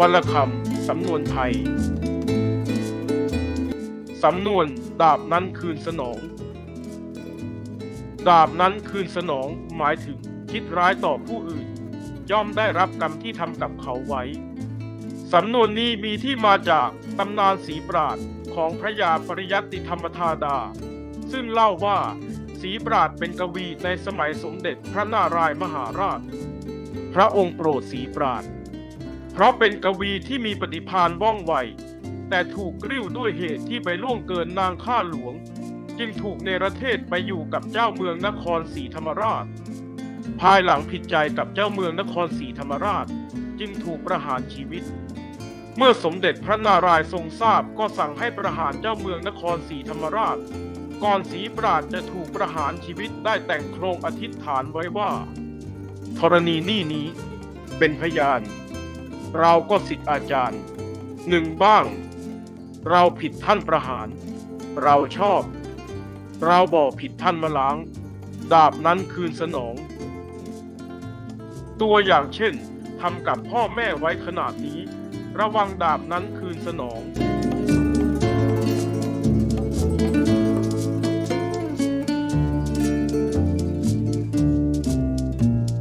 วรรณคำสำนวนไทย สำนวนดาบนั้นคืนสนอง ดาบนั้นคืนสนองหมายถึงคิดร้ายต่อผู้อื่น ย่อมได้รับกรรมที่ทำกับเขาไว้ สำนวนนี้มีที่มาจากตำนานสีปราดของพระยาปริยัติธรรมธาดา ซึ่งเล่าว่าสีปราดเป็นกวีในสมัยสมเด็จพระนารายมหาราช พระองค์โปรดสีปราด เพราะเป็นกวีที่มีปฏิภาณว่องไว แต่ถูกกริ้วด้วยเหตุที่ไปล่วงเกินนางข้าหลวง จึงถูกเนรเทศไปอยู่กับเจ้าเมืองนครศรีธรรมราช ภายหลังผิดใจกับเจ้าเมืองนครศรีธรรมราช จึงถูกประหารชีวิต เมื่อสมเด็จพระนารายณ์ทรงทราบก็สั่งให้ประหารเจ้าเมืองนครศรีธรรมราช ก่อนศรีปราดจะถูกประหารชีวิตได้แต่งโครงอธิษฐานไว้ว่าธรณีนี่นี้เป็นพยาน เราก็สิทธิอาจารย์ หนึ่งบ้าง เราผิดท่านประหาร เราชอบ เราบอกผิดท่านมาล้าง ดาบนั้นคืนสนอง ตัวอย่างเช่นทำกับพ่อแม่ไว้ขนาดนี้ ระวังดาบนั้นคืนสนอง